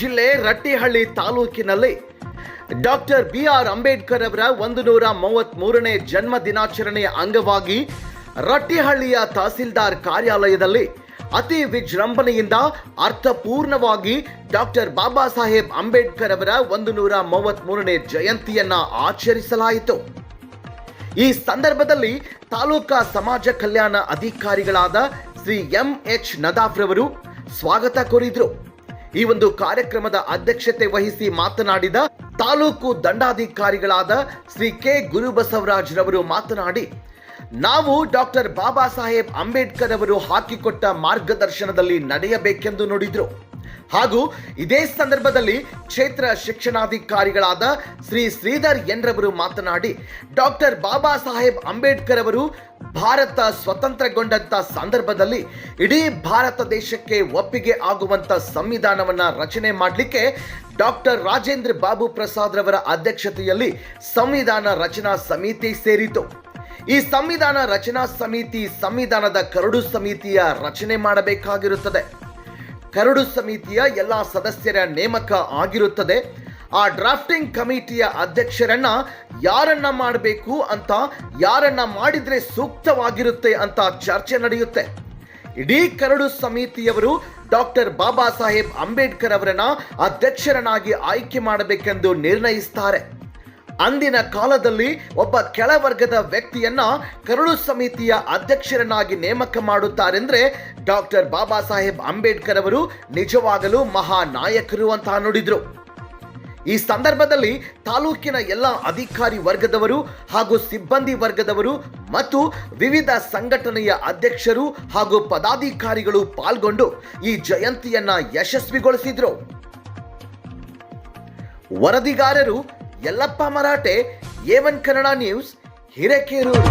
ಜಿಲ್ಲೆ ರಟ್ಟಿಹಳ್ಳಿ ತಾಲೂಕಿನಲ್ಲಿ doctor B R Ambedkar ಅವರ ಒಂದು ನೂರ ಮೂವತ್ತ್ ಮೂರನೇ ಜನ್ಮ ದಿನಾಚರಣೆಯ ಅಂಗವಾಗಿ ರಟ್ಟಿಹಳ್ಳಿಯ ತಹಸೀಲ್ದಾರ್ ಕಾರ್ಯಾಲಯದಲ್ಲಿ ಅತಿ ವಿಜೃಂಭಣೆಯಿಂದ ಅರ್ಥಪೂರ್ಣವಾಗಿ ಡಾಕ್ಟರ್ ಬಾಬಾ ಸಾಹೇಬ್ ಅಂಬೇಡ್ಕರ್ ಅವರ ಒಂದು ನೂರ ಮೂವತ್ತ್ ಮೂರನೇ ಜಯಂತಿಯನ್ನ ಆಚರಿಸಲಾಯಿತು. ಈ ಸಂದರ್ಭದಲ್ಲಿ ತಾಲೂಕಾ ಸಮಾಜ ಕಲ್ಯಾಣ ಅಧಿಕಾರಿಗಳಾದ ಶ್ರೀ ಎಂ ಎಚ್ ನದಾಫ್ರವರು ಸ್ವಾಗತ ಕೋರಿದ್ರು. ಈ ಒಂದು ಕಾರ್ಯಕ್ರಮದ ಅಧ್ಯಕ್ಷತೆ ವಹಿಸಿ ಮಾತನಾಡಿದ ತಾಲೂಕು ದಂಡಾಧಿಕಾರಿಗಳಾದ ಶ್ರೀ ಕೆ ಗುರುಬಸವರಾಜ್ ರವರು ಮಾತನಾಡಿ, ನಾವು ಡಾಕ್ಟರ್ ಬಾಬಾ ಸಾಹೇಬ್ ಅಂಬೇಡ್ಕರ್ ಅವರು ಹಾಕಿಕೊಟ್ಟ ಮಾರ್ಗದರ್ಶನದಲ್ಲಿ ನಡೆಯಬೇಕೆಂದು ನುಡಿದ್ರು. ಹಾಗೂ ಇದೇ ಸಂದರ್ಭದಲ್ಲಿ ಕ್ಷೇತ್ರ ಶಿಕ್ಷಣಾಧಿಕಾರಿಗಳಾದ ಶ್ರೀ ಶ್ರೀಧರ್ ಎನ್ ರವರು ಮಾತನಾಡಿ, ಡಾಕ್ಟರ್ ಬಾಬಾ ಸಾಹೇಬ್ ಅಂಬೇಡ್ಕರ್ ಅವರು ಭಾರತ ಸ್ವತಂತ್ರಗೊಂಡಂತ ಸಂದರ್ಭದಲ್ಲಿ ಇಡೀ ಭಾರತ ದೇಶಕ್ಕೆ ಒಪ್ಪಿಗೆ ಆಗುವಂತ ಸಂವಿಧಾನವನ್ನ ರಚನೆ ಮಾಡಲಿಕ್ಕೆ ಡಾಕ್ಟರ್ ರಾಜೇಂದ್ರ ಬಾಬು ಪ್ರಸಾದ್ ರವರ ಅಧ್ಯಕ್ಷತೆಯಲ್ಲಿ ಸಂವಿಧಾನ ರಚನಾ ಸಮಿತಿ ಸೇರಿತು ಈ ಸಂವಿಧಾನ ರಚನಾ ಸಮಿತಿ ಸಂವಿಧಾನದ ಕರಡು ಸಮಿತಿಯ ರಚನೆ ಮಾಡಬೇಕಾಗಿರುತ್ತದೆ. ಕರಡು ಸಮಿತಿಯ ಎಲ್ಲ ಸದಸ್ಯರ ನೇಮಕ ಆಗಿರುತ್ತದೆ. ಆ ಡ್ರಾಫ್ಟಿಂಗ್ ಕಮಿಟಿಯ ಅಧ್ಯಕ್ಷರನ್ನ ಯಾರನ್ನ ಮಾಡಬೇಕು ಅಂತ, ಯಾರನ್ನ ಮಾಡಿದ್ರೆ ಸೂಕ್ತವಾಗಿರುತ್ತೆ ಅಂತ ಚರ್ಚೆ ನಡೆಯುತ್ತೆ. ಇಡೀ ಕರಡು ಸಮಿತಿಯವರು ಡಾಕ್ಟರ್ ಬಾಬಾ ಸಾಹೇಬ್ ಅಂಬೇಡ್ಕರ್ ಅವರನ್ನ ಅಧ್ಯಕ್ಷರನ್ನಾಗಿ ಆಯ್ಕೆ ಮಾಡಬೇಕೆಂದು ನಿರ್ಣಯಿಸ್ತಾರೆ. ಅಂದಿನ ಕಾಲದಲ್ಲಿ ಒಬ್ಬ ಕೆಳವರ್ಗದ ವ್ಯಕ್ತಿಯನ್ನ ಕರುಳು ಸಮಿತಿಯ ಅಧ್ಯಕ್ಷರನ್ನಾಗಿ ನೇಮಕ ಮಾಡುತ್ತಾರೆಂದ್ರೆ ಡಾಕ್ಟರ್ ಬಾಬಾ ಸಾಹೇಬ್ ಅಂಬೇಡ್ಕರ್ ಅವರು ನಿಜವಾಗಲೂ ಮಹಾ ನಾಯಕರು ಅಂತ ನುಡಿದ್ರು. ಈ ಸಂದರ್ಭದಲ್ಲಿ ತಾಲೂಕಿನ ಎಲ್ಲ ಅಧಿಕಾರಿ ವರ್ಗದವರು ಹಾಗೂ ಸಿಬ್ಬಂದಿ ವರ್ಗದವರು ಮತ್ತು ವಿವಿಧ ಸಂಘಟನೆಯ ಅಧ್ಯಕ್ಷರು ಹಾಗೂ ಪದಾಧಿಕಾರಿಗಳು ಪಾಲ್ಗೊಂಡು ಈ ಜಯಂತಿಯನ್ನ ಯಶಸ್ವಿಗೊಳಿಸಿದ್ರು. ವರದಿಗಾರರು Yallappa Marathe, A one Kannada news, Hirekerur.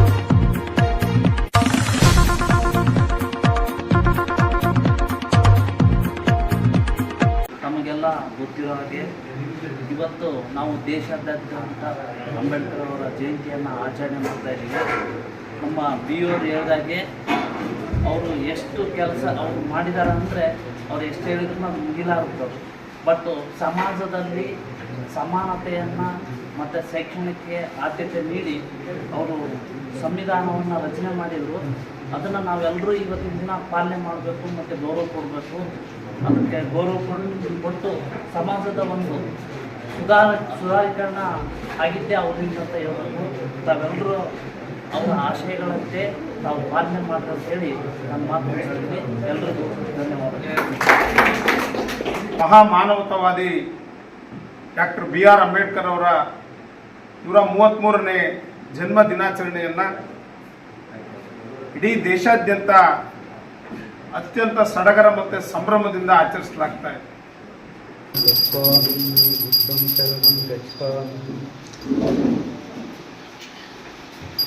ತಮಗೆಲ್ಲ ಗೊತ್ತಿರೋ ಹಾಗೆ ಇವತ್ತು ನಾವು ದೇಶಾದ್ಯಂತ ಅಂಬೇಡ್ಕರ್ ಅವರ ಜಯಂತಿಯನ್ನು ಆಚರಣೆ ಮಾಡ್ತಾ ಇದ್ದೀವಿ. ನಮ್ಮ ಬಿ ಅವರು ಹೇಳ್ದಾಗೆ ಅವರು ಎಷ್ಟು ಕೆಲಸ ಅವರು ಮಾಡಿದ್ದಾರೆ ಅಂದರೆ ಅವ್ರು ಎಷ್ಟು ಹೇಳಿದ್ರು ನಾವು ಮುಗಿಲಾಗುತ್ತೆ. ಬಟ್ ಸಮಾಜದಲ್ಲಿ ಸಮಾನತೆಯನ್ನು ಮತ್ತು ಶೈಕ್ಷಣಿಕಕ್ಕೆ ಆದ್ಯತೆ ನೀಡಿ ಅವರು ಸಂವಿಧಾನವನ್ನು ರಚನೆ ಮಾಡಿದರು. ಅದನ್ನು ನಾವೆಲ್ಲರೂ ಇವತ್ತಿನ ದಿನ ಪಾಲನೆ ಮಾಡಬೇಕು ಮತ್ತು ಗೌರವ ಕೊಡಬೇಕು. ಅದಕ್ಕೆ ಗೌರವ ಕೊಟ್ಟು ಕೊಟ್ಟು ಸಮಾಜದ ಒಂದು ಸುಧಾರ, ಸುಧಾರೀಕರಣ ಆಗಿದ್ದೇ ಅವರಿಂದ ಅಂತ ಹೇಳಬೇಕು. ತಾವೆಲ್ಲರೂ ಅವರ ಆಶಯಗಳಂತೆ ತಾವು ಪಾಲನೆ ಮಾಡ್ರಿ ಅಂತ ಹೇಳಿ ನನ್ನ ಮಾತು ಹೇಳ್ತೀನಿ ಎಲ್ಲರಿಗೂ ಧನ್ಯವಾದಗಳು. ಮಹಾಮಾನವತಾವಾದಿ ಡಾಕ್ಟರ್ ಬಿ ಆರ್ ಅಂಬೇಡ್ಕರ್ ಅವರ ನೂರ ಮೂವತ್ತ್ಮೂರನೇ ಜನ್ಮ ದಿನಾಚರಣೆಯನ್ನು ಇಡೀ ದೇಶಾದ್ಯಂತ ಅತ್ಯಂತ ಸಡಗರ ಮತ್ತು ಸಂಭ್ರಮದಿಂದ ಆಚರಿಸಲಾಗ್ತಾ ಇದೆ.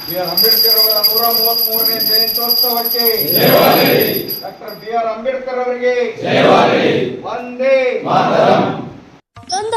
ಬಿ ಆರ್ ಅಂಬೇಡ್ಕರ್ ಅವರ ನೂರ ಮೂವತ್ತ್ ಮೂರನೇ ಜಯಂತ್ಯೋತ್ಸವಕ್ಕೆ ಡಾಕ್ಟರ್ ಬಿ ಆರ್ ಅಂಬೇಡ್ಕರ್ ಅವರಿಗೆ ವಂದೇ